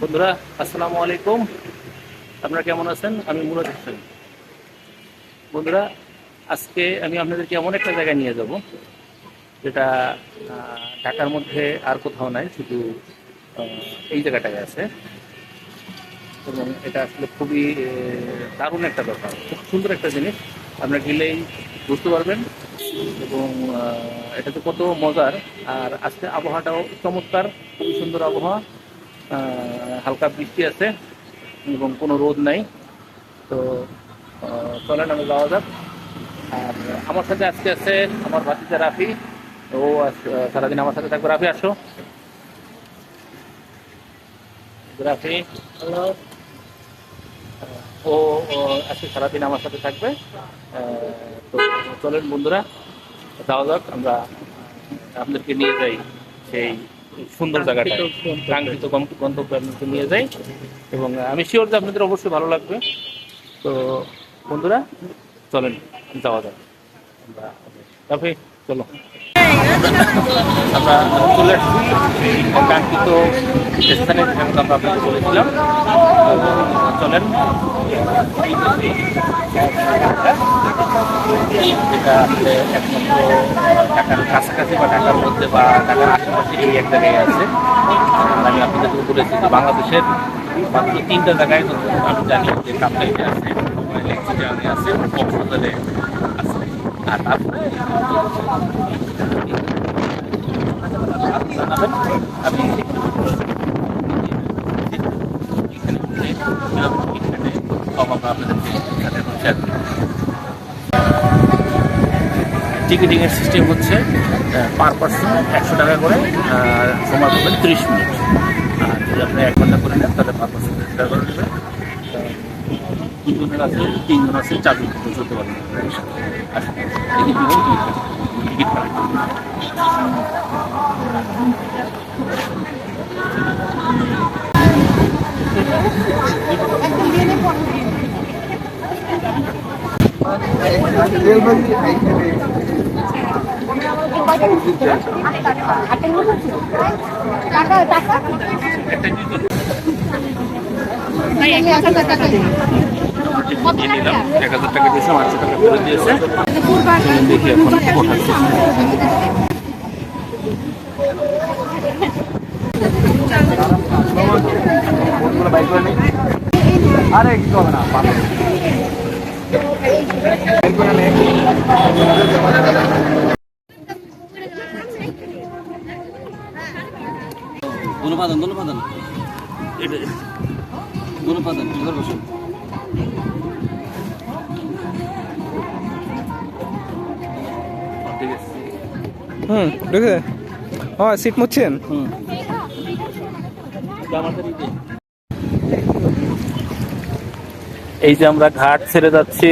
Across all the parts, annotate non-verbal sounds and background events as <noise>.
বন্ধুরা আসসালামু আলাইকুম। আপনারা কেমন আছেন? আমি মুরাদ হোসেন। বন্ধুরা আজকে আমি আপনাদেরকে এমন একটা জায়গায় নিয়ে যাব যেটা ঢাকার মধ্যে আর কোথাও নাই শুধু এই জায়গাটায় আছে। এবং এটা আসলে খুবই দারুণ একটা ব্যাপার খুব সুন্দর একটা জিনিস। আপনারা গেলেই বুঝতে পারবেন। এবং আহ, এটা তো কত মজার। আর আজকে আবহাওয়াটাও চমৎকার খুবই সুন্দর আবহাওয়া। হালকা বৃষ্টি আছে এবং কোনো রোদ নাই। তো চলেন আমি যাওয়া যাক। আর আমার সাথে আজকে আছে আমার ভাতিজা রাফি। ও সারাদিন আমার সাথে থাকবে। রাফি আসো। রাফি। হ্যালো ও ও আজকে সারাদিন আমার সাথে থাকবে। তো চলেন বন্ধুরা যাওয়া যাক। আমরা আপনাদেরকে নিয়ে যাই সেই সুন্দর জায়গাটা কাঙ্ক্ষিত গন্তব্যে আপনাকে নিয়ে যাই। এবং আমি শিওর যে আপনাদের অবশ্যই ভালো লাগবে। তো, বন্ধুরা, চলেন, যাওয়া যাক। রাফি চলো। আমরা আসছি। কাঙ্ক্ষিত স্থানে আমরা আপনাকে বলেছিলাম। চলেন। যেটা আসলে একমাত্র ঢাকার কাছাকাছি বা ঢাকার মধ্যে বা ঢাকার আশেপাশে এই এক জায়গায় আছে। আর আমি আপনাদের বলেছি যে বাংলাদেশের মাত্র তিনটা জায়গায় আমি জানি যে কাপলাইতে আছে লেকচিটানে আছে কক্সবাজারে আছে। আর তারপরে জানাবেন। এখানে আমরা সাথে শেয়ার করব টিকিটিং এর সিস্টেম হচ্ছে পার পার্সন একশো টাকা করে, আর সময় পাবেন ত্রিশ মিনিট। আর যদি আপনি এক ঘণ্টা করে নেন, তাহলে পার পার্সন টাকা করে নেবে দুজনের আছে তিনজন আছে চারজন পর্যন্ত চলতে পারবেন আচ্ছা টিকিট। টাকা টাকা। এক হাজার টাকা দিয়েছে আটশো টাকা ফেরত দিয়েছে। দেখি এখন আরে কিছু হবে না পাবে। বাইক গরু পাতা ঘর হুম ঢুকে হ্যাঁ সিট মুচ্ছেন? হুম। এই যে আমরা ঘাট ছেড়ে যাচ্ছি।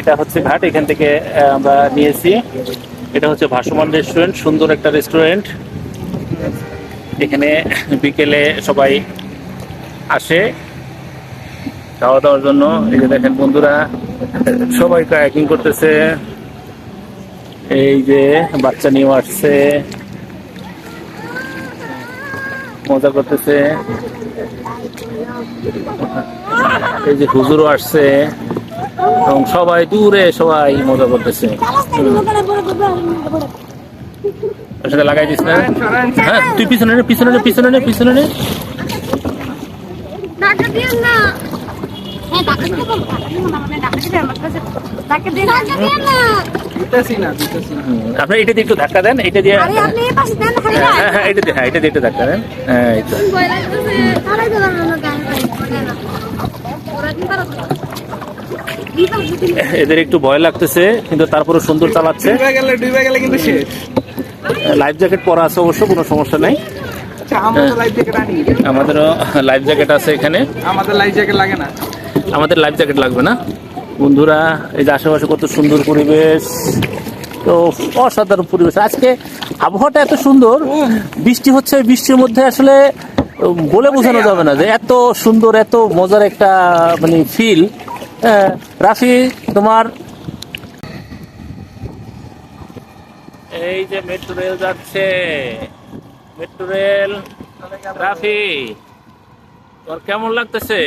এটা হচ্ছে ঘাট এখান থেকে আমরা নিয়েছি। এটা হচ্ছে ভাসমান রেস্টুরেন্ট সুন্দর একটা রেস্টুরেন্ট এখানে বিকেলে সবাই আসে। খাওয়া দাওয়ার জন্য, এই যে দেখেন বন্ধুরা, সবাই কায়াকিং করতেছে। এই যে বাচ্চা নিয়েও আসছে। মজা করতেছে। এই যে হুজুরও আসছে। এবং সবাই দূরে সবাই মজা করতেছে। লাগাই দিস না। হ্যাঁ তুই পিছনে পিছনে পিছনে পিছনে টাকা দিন না। হ্যাঁ টাকা দিন না মানে টাকা দিতে আমার কাছে টাকা দিন টাকা দিন না। দিতেছি না দিতেছি না। হুম, আপনি এটা দিয়ে একটু ধাক্কা দেন এটা দিয়ে হ্যাঁ হ্যাঁ, এটা দিয়ে হ্যাঁ এটা দিয়ে একটু ধাক্কা দেন। হ্যাঁ এই তো। এদের একটু ভয় লাগতেছে কিন্তু তারপরে সুন্দর চালাচ্ছে। লাইফ জ্যাকেট পরা আছে অবশ্য কোনো সমস্যা নাই। আচ্ছা আনি। আমাদেরও লাইফ জ্যাকেট আছে এখানে। আমাদের লাইফ জ্যাকেট লাগে না। আমাদের লাইফ জ্যাকেট লাগবে না। বন্ধুরা এই যে আশেপাশে কত সুন্দর পরিবেশ। তো অসাধারণ পরিবেশ। আজকে আবহাওয়াটা এত সুন্দর বৃষ্টি হচ্ছে বৃষ্টির মধ্যে আসলে বলে বোঝানো যাবে না যে এত সুন্দর এত মজার একটা মানে ফিল রাফি তোমার? এই যে মেট্রো রেল যাচ্ছে। মেট্রো রেল রাফি তোর কেমন লাগতেছে?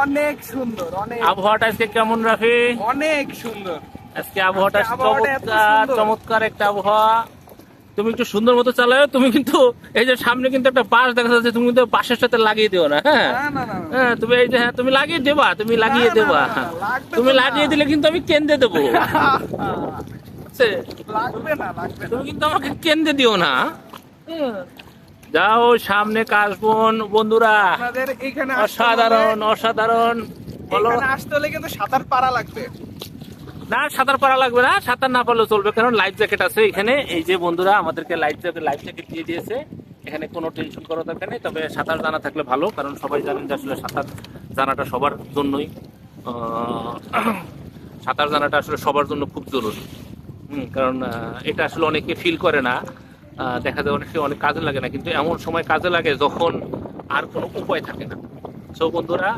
অনেক সুন্দর অনেক। আবহাওয়াটা আজকে কেমন রাফি? অনেক সুন্দর। আজকে আবহাওয়াটা চমৎকার চমৎকার একটা আবহাওয়া। তুমি একটু সুন্দর মতো চালাও তুমি কিন্তু এই যে সামনে কিন্তু একটা বাস দেখা যাচ্ছে তুমি কিন্তু বাসের সাথে লাগিয়ে দিও না হ্যাঁ। হ্যাঁ তুমি এই যে হ্যাঁ তুমি লাগিয়ে দেবা তুমি লাগিয়ে দেবা। তুমি লাগিয়ে দিলে কিন্তু আমি কেন্দ্রে দেবো। <laughs> তুমি কিন্তু আমাকে কেন্দ্রে দিও না। যাও সামনে কাশবন বন্ধুরা। এখানে অসাধারণ অসাধারণ। বলো। আসতে হলে কিন্তু সাঁতার পারা লাগবে। না সাঁতার পারা লাগবে না সাঁতার না চলবে কারণ লাইফ জ্যাকেট আছে এখানে। এই যে বন্ধুরা আমাদেরকে লাইফ জ্যাকেট লাইফ জ্যাকেট দিয়ে দিয়েছে। এখানে কোনো টেনশন করার দরকার নেই তবে সাঁতার জানা থাকলে ভালো কারণ সবাই জানেন যে আসলে সাঁতার জানাটা সবার জন্যই <clears throat> সাঁতার জানাটা আসলে সবার জন্য খুব জরুরি। কারণ এটা আসলে অনেকে ফিল করে না। দেখা যায় অনেকে অনেক কাজে লাগে না কিন্তু এমন সময় কাজে লাগে যখন আর কোনো উপায় থাকে না। সো বন্ধুরা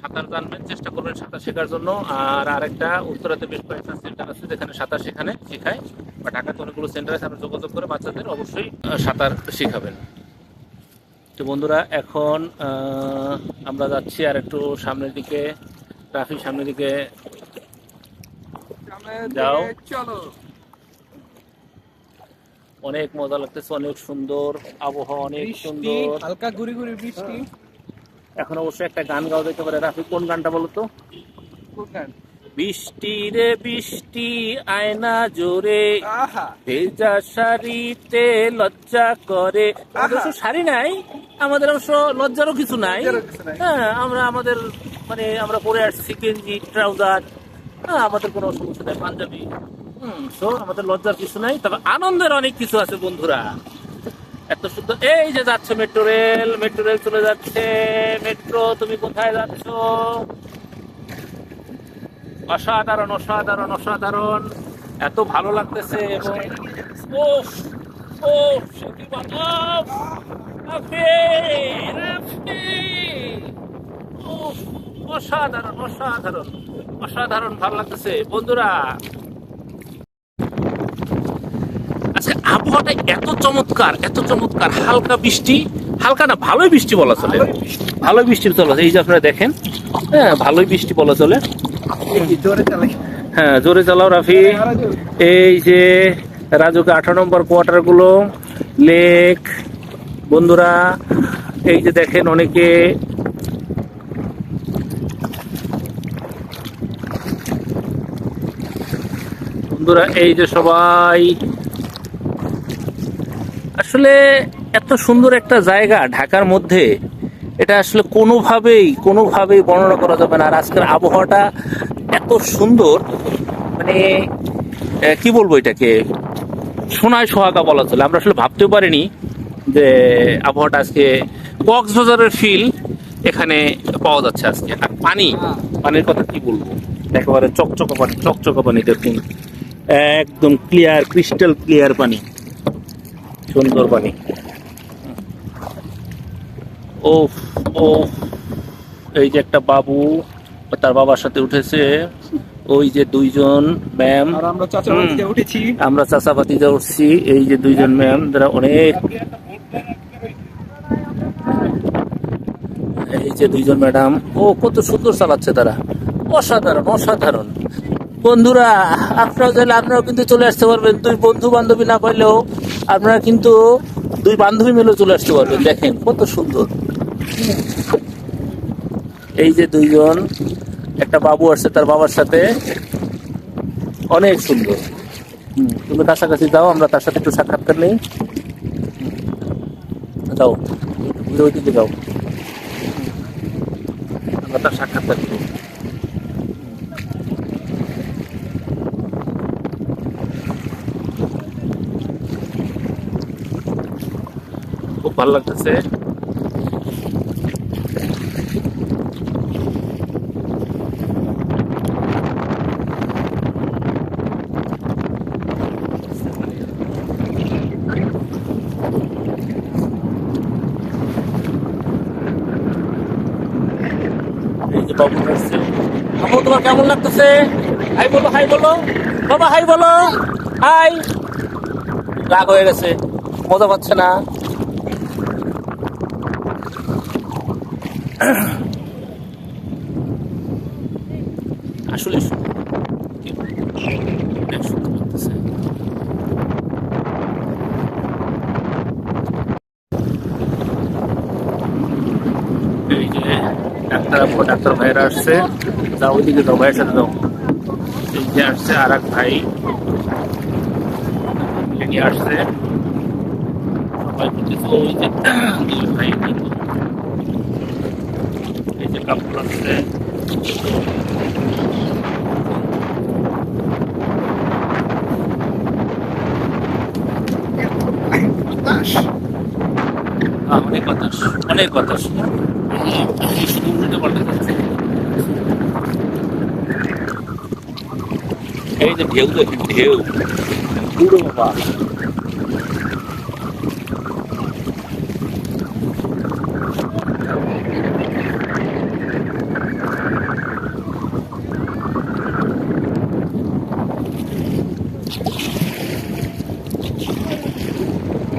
সাঁতার জানবেন চেষ্টা করবেন সাঁতার শেখার জন্য। আর আরেকটা উত্তরাতে বেশ কয়েকটা সেন্টার আছে যেখানে সাঁতার শেখানে শেখায় বা ঢাকাতে অনেকগুলো সেন্টার আছে আপনারা যোগাযোগ করে বাচ্চাদের অবশ্যই সাঁতার শেখাবেন। তো বন্ধুরা এখন আমরা যাচ্ছি আর একটু সামনের দিকে ট্রাফিক সামনের দিকে যাও। চলো। অনেক মজা লাগতেছে অনেক সুন্দর আবহাওয়া অনেক সুন্দর। হালকা গুড়ি গুড়ি বৃষ্টি। এখন অবশ্যই একটা গান গাওয়া যেতে পারে রাফি কোন গানটা বলো তো? বৃষ্টি রে বৃষ্টি আয়না জোরে। ভেজা শাড়িতে লজ্জা করে। অবশ্য শাড়ি নাই আমাদের অবশ্য লজ্জারও কিছু নাই। হ্যাঁ আমরা আমাদের মানে আমরা পরে আসছি গেঞ্জি ট্রাউজার। হ্যাঁ আমাদের কোনো সমস্যা নাই পাঞ্জাবি। তো আমাদের লজ্জার কিছু নাই, তবে আনন্দের অনেক কিছু আছে বন্ধুরা। এত সুন্দর, এই যে যাচ্ছে মেট্রো রেল মেট্রো রেল চলে যাচ্ছে। মেট্রো তুমি কোথায় যাচ্ছ? অসাধারণ অসাধারণ অসাধারণ। এত ভালো লাগতেছে এবং ওফ ওফ, সে বাতাস অসাধারণ অসাধারণ অসাধারণ ভালো লাগতেছে। বন্ধুরা আজকে আবহাওয়াটা এত চমৎকার এত চমৎকার। হালকা বৃষ্টি হালকা না ভালোই বৃষ্টি বলা চলে। ভালোই বৃষ্টি। চলে। এই যে আপনারা দেখেন হ্যাঁ ভালোই বৃষ্টি বলা চলে। জোরে হ্যাঁ জোরে চালাও রাফি। এই যে রাজুকে আঠারো নম্বর কোয়ার্টারগুলো লেক বন্ধুরা এই যে দেখেন অনেকে। বন্ধুরা এই যে সবাই আসলে এত সুন্দর একটা জায়গা ঢাকার মধ্যে, এটা আসলে কোনোভাবেই কোনোভাবেই বর্ণনা করা যাবে না। আর আজকের আবহাওয়াটা এত সুন্দর মানে কি বলব এটাকে? সোনায় সোহাগা বলা চলে। আমরা আসলে ভাবতেও পারিনি যে আবহাওয়াটা আজকে কক্সবাজারের ফিল এখানে পাওয়া যাচ্ছে আজকে। আর পানি, পানির কথা কি বলব? একেবারে চকচকা পানি চকচকা পানি দেখুন। একদম ক্লিয়ার ক্রিস্টাল ক্লিয়ার পানি। সুন্দর পানি ও ও এই যে একটা বাবু তার বাবার সাথে উঠেছে ওই যে দুইজন ম্যাম। আমরা চাচা। বাড়িতে উঠেছি। আমরা উঠছি এই যে দুইজন ম্যাম তারা অনেক এই যে দুইজন ম্যাডাম ও কত সুন্দর চালাচ্ছে তারা। অসাধারণ অসাধারণ। বন্ধুরা আপনারা চাইলে আপনারাও কিন্তু চলে আসতে পারবেন। দুই বন্ধু বান্ধবী না পাইলেও আপনারা কিন্তু দুই বান্ধবী মিলেও চলে আসতে পারবেন। দেখেন কত সুন্দর। এই যে দুইজন, একটা বাবু আসছে তার বাবার সাথে। অনেক সুন্দর। তুমি কাছাকাছি যাও, আমরা তার সাথে একটু সাক্ষাৎকার নেই। যাও ওই দিকে যাও। আমরা তার সাক্ষাৎকার নেব। ভালো লাগতেছে। কেমন লাগতেছে? হাই বলো হাই বলো। বাবা, হাই বলো। হাই। রাগ হয়ে গেছে। মজা পাচ্ছে না। আসলে ডাক্তার আপু ডাক্তার ভাইরা আসছে। যাও ওইদিকে যাও, ভাইয়ের সাথে যাও। যে আসছে আর এক ভাই আসছে। সবাই বলতেছে ওই যে ভাই। যে কাপড় আহ, অনেক বাতাস। অনেক বাতাস। এই যে ঢেউ দেখেন ঢেউ। পুরো বাবা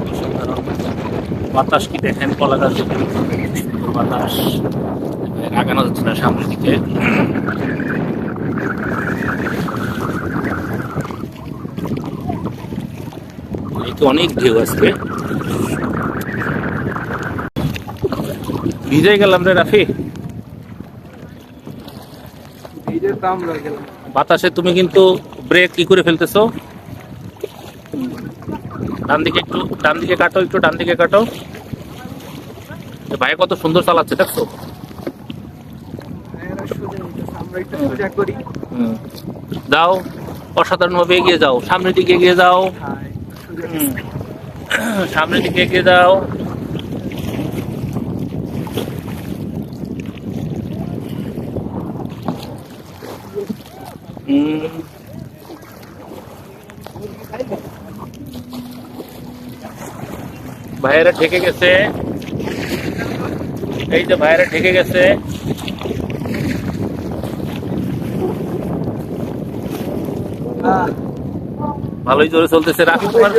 অসাধারণ। বাতাস কি দেখেন? কলা গাছ বাতাস। আগানো যাচ্ছে না সামনের দিকে। এতে অনেক ঢেউ আসবে ভিজে গেলাম রে রাফি। বাতাসে তুমি কিন্তু ব্রেক কি করে ফেলতেছো? ডান দিকে একটু ডান দিকে কাটো একটু ডান দিকে কাটো। এ ভাই কত সুন্দর চালাচ্ছে, দেখছ। যাও অসাধারণ ভাবে এগিয়ে যাও। সামনের দিকে এগিয়ে যাও। সামনের দিকে এগিয়ে যাও। ভাইয়েরা ঠেকে গেছে। এই যে ভাইয়েরা ঠেকে গেছে। ভালোই জোরে চলতেছে। রাখি তোমার।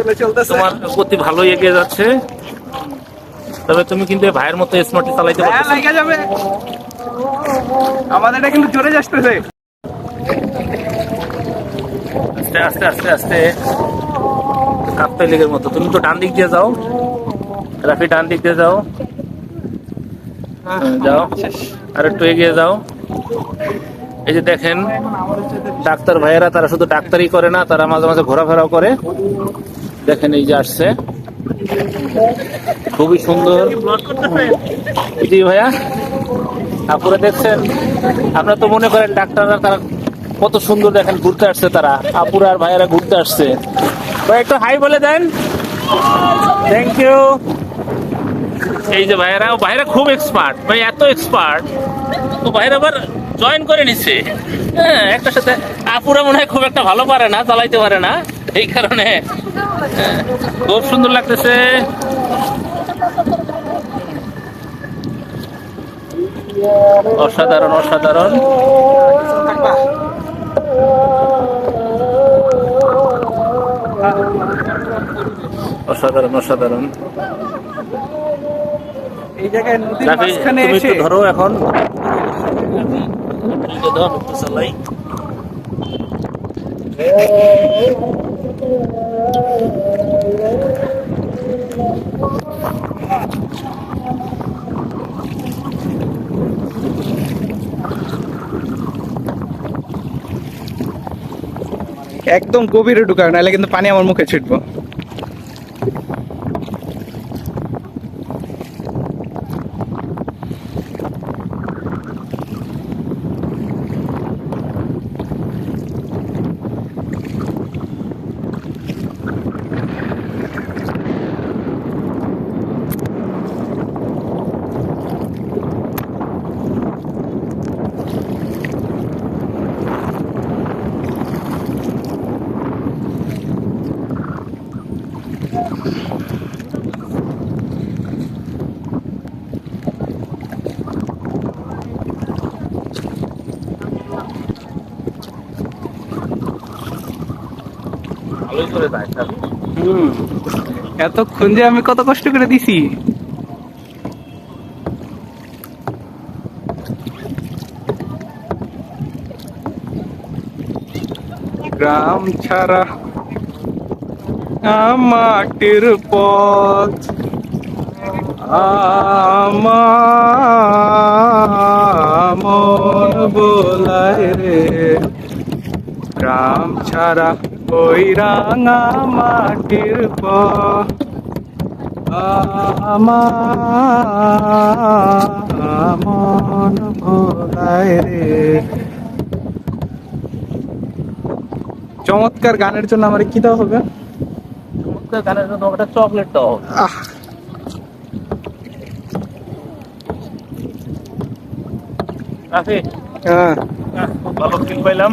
তোমার গতি ভালোই এগিয়ে যাচ্ছে। তবে তুমি কিন্তু ভাইয়ের মতো স্মার্ট চালাইতে হ্যাঁ যাবে। আমাদের এটা কিন্তু জোরে যাচ্ছে। আস্তে আস্তে আস্তে আস্তে। কাপ্তাই লেগের মতো। তুমি তো ডান দিক দিয়ে যাও। রাফি ডান দিক দিয়ে যাও। যাও, আর একটু এগিয়ে যাও। এই যে দেখেন, ডাক্তার ভাইয়েরা, তারা শুধু ডাক্তারই করে না, তারা মাঝে মাঝে ঘোরাফেরাও করে। দেখেন, এই যে আসছে। খুবই সুন্দর। জি ভাইয়া, আপুরা দেখছেন? আপনারা তো মনে করেন ডাক্তাররা তারা কত সুন্দর দেখেন ঘুরতে আসছে তারা। আপুরা আর ভাইয়েরা ঘুরতে আসছে। ভাই, একটু হাই বলে দেন। থ্যাংক ইউ এই যে ভাইয়েরা ও ভাইয়েরা খুব এক্সপার্ট ভাই এত এক্সপার্ট তো ভাইয়েরা আবার জয়েন করে নিচ্ছে হ্যাঁ একটা সাথে আপুরা মনে হয় খুব একটা ভালো পারে না চালাইতে পারে না। এই কারণে হ্যাঁ, খুব সুন্দর লাগতেছে। অসাধারণ অসাধারণ। অসাধারণ অসাধারণ। এই জায়গায় নদীর মাঝখানে এসে ধরো এখন। একদম গভীরে ঢুকায় নাহলে কিন্তু পানি আমার মুখে ছিটবো। করে যায় এতক্ষণ যে আমি কত কষ্ট করে দিছি। গ্রাম ছাড়া মাটির পথ আমার বোলায় রে। গ্রাম ছাড়া ওই রাঙা মাটির মন ভোলায় রে। চমৎকার গানের জন্য আমার কি দেওয়া হবে? চমৎকার গানের জন্য একটা চকলেট দাও আহ। রাফি। হ্যাঁ। ভালো ফিল পাইলাম।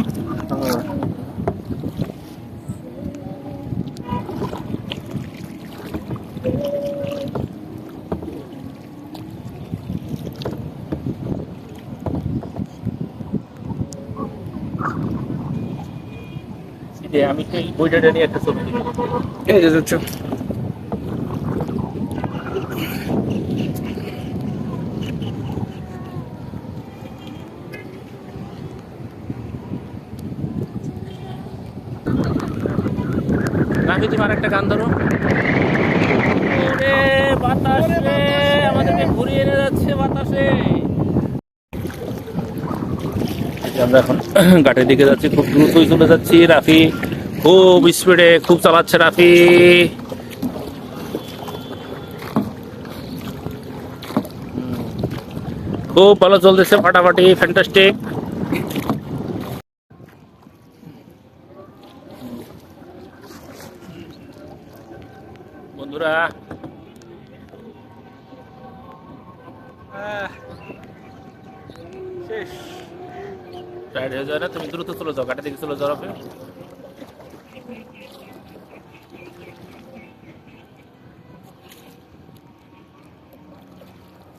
যে আমি সেই বইটা নিয়ে একটা ছবি দিই এই যে যাচ্ছ। রাফি তুমি আরেকটা গান ধরো। বাতাস আমাদেরকে ঘুরিয়ে এনে যাচ্ছে বাতাসে এই যে আমরা এখন ঘাটের দিকে যাচ্ছি, খুব দ্রুতই চলে যাচ্ছি। রাফি খুব স্পিডে খুব চালাচ্ছে রাফি। খুব ভালো চলতেছে, ফাটাফাটি ফ্যান্টাস্টিক বন্ধুরা শেষ টায়ার্ড হয়ে যায় না তুমি দ্রুত চলে যাও ঘাটের দিকে চলে যাও রাফি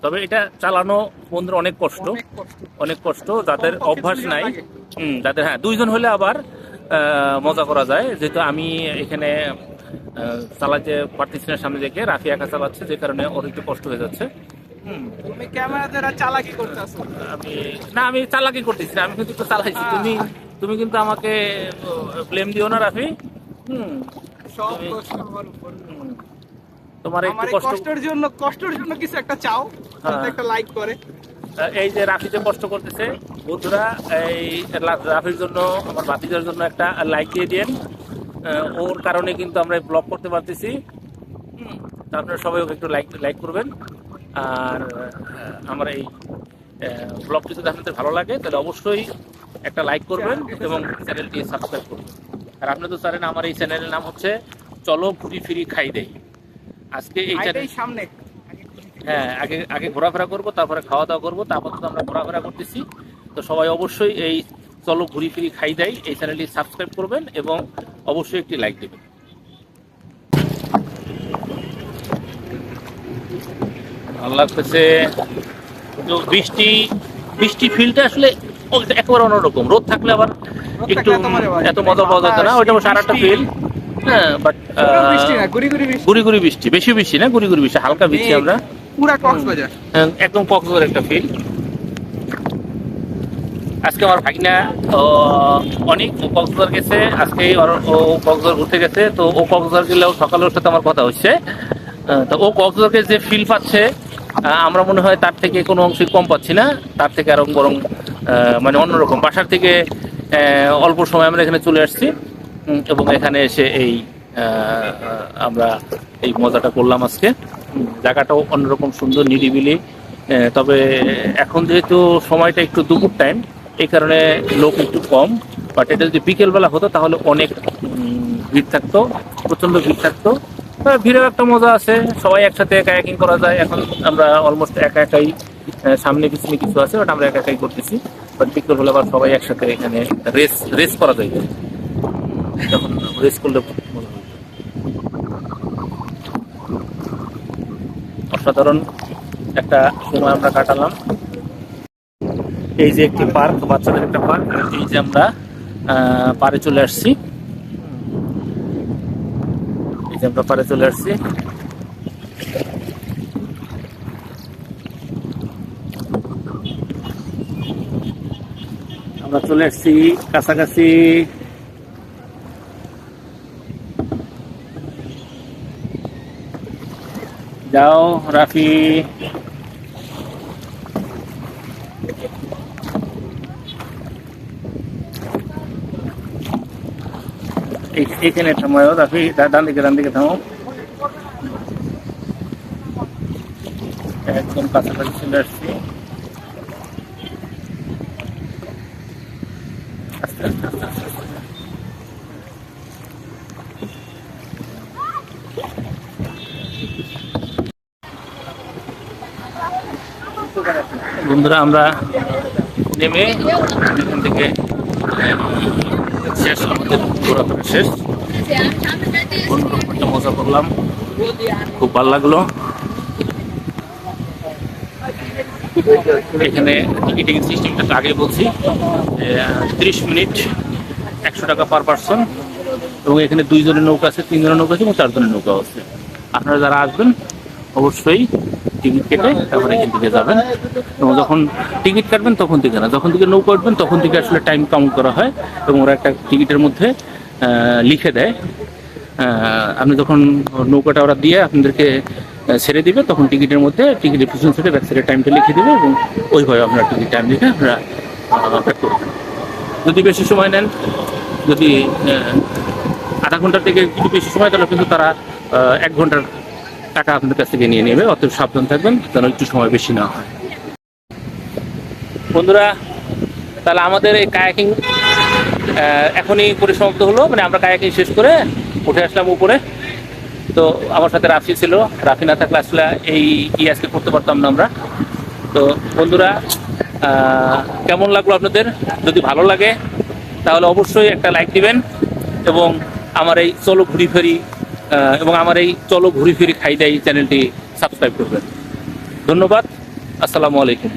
তবে এটা চালানো বন্ধুরা অনেক কষ্ট অনেক কষ্ট। যাদের অভ্যাস নাই হুম যাদের হ্যাঁ দুইজন হলে আবার মজা করা যায়। যেহেতু আমি এখানে চালাতে পারতেছি না সামনে দেখে রাফি একা চালাচ্ছে যে কারণে ওর একটু কষ্ট হয়ে যাচ্ছে। আমি না আমি চালাকি করতেছি না আমি কিন্তু একটু চালাইছি। তুমি তুমি কিন্তু আমাকে ব্লেম দিও না রাফি। হুম সব তুমি- কষ্ট আমার উপর হুম। তোমার একটু কষ্টের জন্য কষ্টের জন্য কিছু একটা চাও হ্যাঁ। একটা লাইক করে। এই যে রাফি যে কষ্ট করতেছে বন্ধুরা এই রাফির জন্য আমার বাতিজার জন্য একটা লাইক দিয়ে দিন ওর কারণে কিন্তু আমরা ব্লগ করতে পারতেছি। তা আপনারা সবাই ওকে একটু লাইক লাইক করবেন। আর আমার এই ব্লগটি যদি আপনাদের ভালো লাগে তাহলে অবশ্যই একটা লাইক করবেন এবং চ্যানেলটি সাবস্ক্রাইব করবেন। আর আপনি তো জানেন আমার এই চ্যানেলের নাম হচ্ছে চলো ঘুরি ফিরি খাই দেই। আজকে সামনে। হ্যাঁ আগে আগে ঘোরাফেরা করব তারপরে খাওয়া দাওয়া করব তারপর তো আমরা ঘোরাফেরা করতেছি। তো সবাই অবশ্যই এই চলো ঘুরি ফিরি খাই দেয় এই চ্যানেলটি সাবস্ক্রাইব করবেন এবং অবশ্যই একটি লাইক দেবেন। লাগতেছে তো বৃষ্টি বৃষ্টি ফিলটা আসলে একেবারে অন্যরকম। রোদ থাকলে আবার একটু এত মজা পাওয়া যেত না ওইটা একটা ফিল হ্যাঁ বাট গুড়ি গুড়ি বৃষ্টি। বেশি বৃষ্টি না গুড়ি গুড়ি বৃষ্টি হালকা বৃষ্টি আমরা। পুরা কক্সবাজার। হ্যাঁ, একদম কক্সবাজার একটা ফিল আজকে আমার ভাগিনা অনেক ও কক্সবাজার গেছে আজকে ও কক্সবাজার ঘুরতে গেছে তো ও কক্সবাজার গেলেও সকালে ওর সাথে আমার কথা হচ্ছে। তো ও কক্সবাজারকে যে ফিল পাচ্ছে আমরা মনে হয় তার থেকে কোনো অংশই কম পাচ্ছি না তার থেকে আরও বরং আহ, মানে অন্যরকম। বাসার থেকে অল্প সময় আমরা এখানে চলে আসছি। এবং এখানে এসে এই আমরা এই মজাটা করলাম আজকে। জায়গাটাও অন্যরকম সুন্দর, নিরিবিলি। তবে এখন যেহেতু সময়টা একটু দুপুর টাইম এই কারণে লোক একটু কম। বাট এটা যদি বিকেলবেলা হতো, তাহলে অনেক ভিড় থাকতো, প্রচণ্ড ভিড় থাকতো। ভিড়ের একটা মজা আছে, সবাই একসাথে কায়াকিং করা যায়। এখন আমরা অলমোস্ট একা একাই সামনে পিছনে কিছু আছে বাট আমরা একা একাই করতেছি। বাট বিকেল হলে আবার সবাই একসাথে এখানে রেস রেস করা যায়। করলে মজা হয়। অসাধারণ একটা সময় আমরা কাটালাম। এই যে একটি পার্ক, বাচ্চাদের একটা পার্ক এই যে আমরা পাড়ে চলে আসছি। এই যে আমরা পারে চলে আসছি। আমরা চলে আসছি কাছাকাছি যাও রাফি এই- এইখানে থামাও রাফি ডা- ডান দিকে ডান দিকে থামো একদম কাছাকাছি চলে আসছি আস্তে আস্তে আস্তে আস্তে আস্তে। বন্ধুরা, আমরা নেমে এখান থেকে, শেষ, আমাদের ঘোরাফেরা শেষ। একটা মজা করলাম। খুব ভালো লাগল। এখানে টিকিটিং সিস্টেমটা তো আগে বলছি তিরিশ মিনিট, একশো টাকা পার পার্সন এবং এখানে দুইজনের নৌকা আছে, তিনজনের নৌকা আছে এবং চারজনের নৌকা আছে। আপনারা যারা আসবেন, অবশ্যই টিকিট কেটে তারপরে এখান থেকে যাবেন। এবং যখন টিকিট কাটবেন তখন থেকে না, যখন থেকে নৌকা উঠবেন তখন থেকে আসলে টাইম কাউন্ট করা হয় এবং ওরা একটা টিকিটের মধ্যে লিখে দেয়। আপনি যখন নৌকাটা ওরা দিয়ে আপনাদেরকে ছেড়ে দিবে, তখন টিকিটের মধ্যে টিকিটের পিছন সাইডে ব্যাক সাইডের টাইমটা লিখে দিবে এবং ওইভাবে আপনার টিকিট টাইম লিখে আপনারা করবেন যদি বেশি সময় নেন, যদি আধা ঘণ্টা থেকে কিছু বেশি সময়, তাহলে কিন্তু তারা এক ঘণ্টার টাকা আপনাদের কাছ থেকে নিয়ে নেবে অত সাবধান থাকবেন, যেন একটু সময় বেশি না হয়। বন্ধুরা, তাহলে আমাদের এই কায়াকিং এখনই পরিসমাপ্ত হলো মানে আমরা কায়াকিং শেষ করে উঠে আসলাম উপরে। তো আমার সাথে রাফি ছিল, রাফি না থাকলে আসলে এই কি আজকে করতে পারতাম না আমরা। তো বন্ধুরা কেমন লাগল আপনাদের? যদি ভালো লাগে, তাহলে অবশ্যই একটা লাইক দিবেন এবং আমার এই চলো ঘুরি ফেরি এবং আমার এই চলো ঘুরি ফিরি খাই দেয় চ্যানেলটি সাবস্ক্রাইব করবেন। ধন্যবাদ। আসসালামু আলাইকুম।